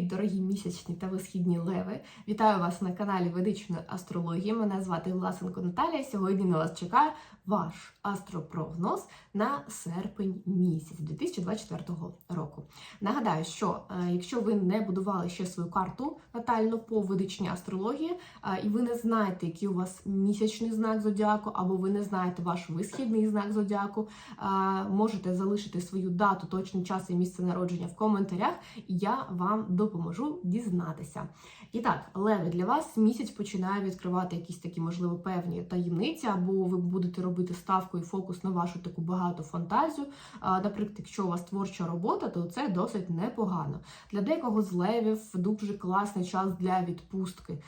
Привіт, дорогі місячні та висхідні леви! Вітаю вас на каналі Ведичної астрології. Мене звати Власенко Наталія. Сьогодні на вас чекає ваш астропрогноз на серпень місяць 2024 року. Нагадаю, що е, якщо ви не будували ще свою карту натальну по ведичній астрології, е, і ви не знаєте, який у вас місячний знак зодіаку, або ви не знаєте ваш висхідний знак зодіаку, е, можете залишити свою дату, точний час і місце народження в коментарях, я вам допоможу дізнатися. І так, леви, для вас місяць починає відкривати якісь такі, можливо, певні таємниці, або ви будете робити ставку і фокус на вашу таку багату фантазію. Наприклад, якщо у вас творча робота, то це досить непогано. Для декого з левів дуже класний час для відпустки.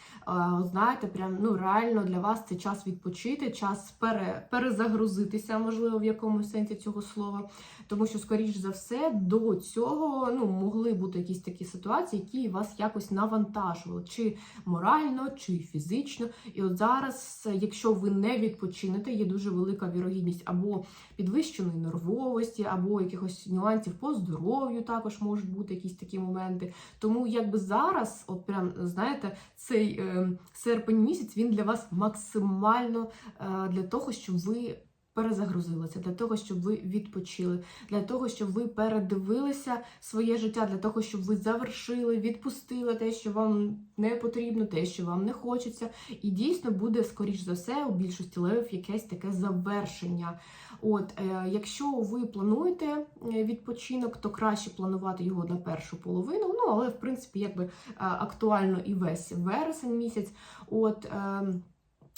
Знаєте, прям ну реально для вас це час відпочити, час пере, перезагрузитися, можливо, в якомусь сенсі цього слова. Тому що, скоріш за все, до цього ну могли бути якісь такі ситуації, які вас якось навантажували, чи морально, чи фізично. І от зараз, якщо ви не відпочинете, є дуже велика вірогідність або підвищеної нервовості, або якихось нюансів по здоров'ю, також можуть бути якісь такі моменти. Тому якби зараз, от прям знаєте, цей е, серпень місяць він для вас максимально е, для того, щоб ви. Перезагрузилися для того, щоб ви відпочили, для того, щоб ви передивилися своє життя, для того, щоб ви завершили, відпустили те, що вам не потрібно, те, що вам не хочеться. І дійсно буде, скоріш за все, у більшості левів якесь таке завершення. От, е, якщо ви плануєте е, відпочинок, то краще планувати його на першу половину. Ну, але в принципі, якби е, актуально і весь вересень місяць. От. Е,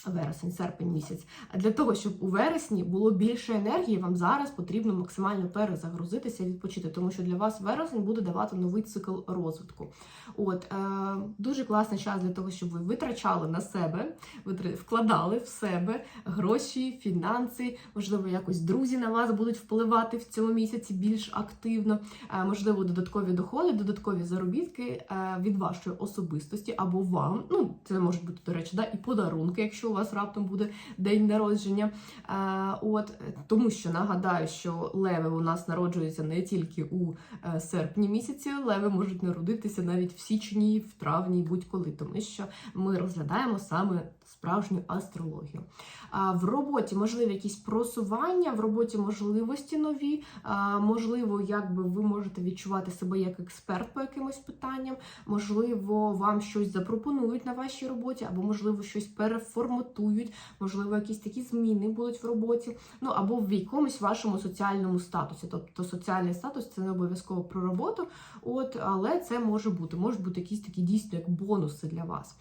Вересень, серпень місяць. Для того, щоб у вересні було більше енергії, вам зараз потрібно максимально перезагрузитися і відпочити, тому що для вас вересень буде давати новий цикл розвитку. От е, дуже класний час для того, щоб ви витрачали на себе, вкладали в себе гроші, фінанси, можливо, якось друзі на вас будуть впливати в цьому місяці більш активно, е, можливо, додаткові доходи, додаткові заробітки е, від вашої особистості або вам. Ну, це можуть бути, до речі, да, і подарунки, якщо вас раптом буде день народження. Е, от тому що нагадаю, що леви у нас народжуються не тільки у е, серпні місяці, леви можуть народитися навіть в січні, в травні, будь-коли, тому що ми розглядаємо саме справжню астрологію. В роботі можливі якісь просування, в роботі можливості нові. Можливо, якби ви можете відчувати себе як експерт по якимось питанням, можливо, вам щось запропонують на вашій роботі, або, можливо, щось переформатують, можливо, якісь такі зміни будуть в роботі, ну або в якомусь вашому соціальному статусі. Тобто соціальний статус це не обов'язково про роботу, от, але це може бути. Можуть бути якісь такі дійсно як бонуси для вас.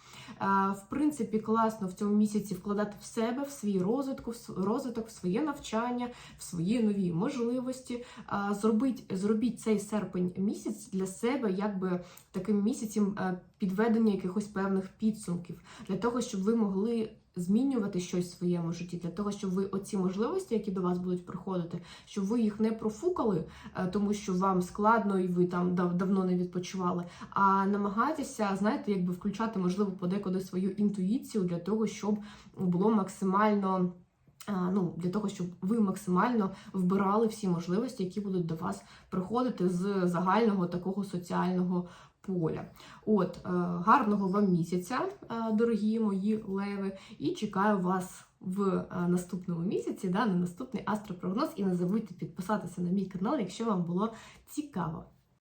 В принципі, класно в цьому місяці вкладати в себе, в свій розвиток, в розвиток, в своє навчання, в свої нові можливості. Зробіть, зробіть цей серпень місяць для себе, якби таким місяцем е, підведення якихось певних підсумків, для того, щоб ви могли. Змінювати щось в своєму житті для того, щоб ви оці можливості, які до вас будуть приходити, щоб ви їх не профукали, е, тому що вам складно і ви там дав- давно не відпочивали. А намагайтеся, знаєте, якби включати, можливо, подекуди свою інтуїцію для того, щоб було максимально. Ну, для того, щоб ви максимально вбирали всі можливості, які будуть до вас приходити з загального такого соціального поля. От, е, гарного вам місяця, е, дорогі мої леви, і чекаю вас в е, наступному місяці, да, на наступний астропрогноз. І не забудьте підписатися на мій канал, якщо вам було цікаво.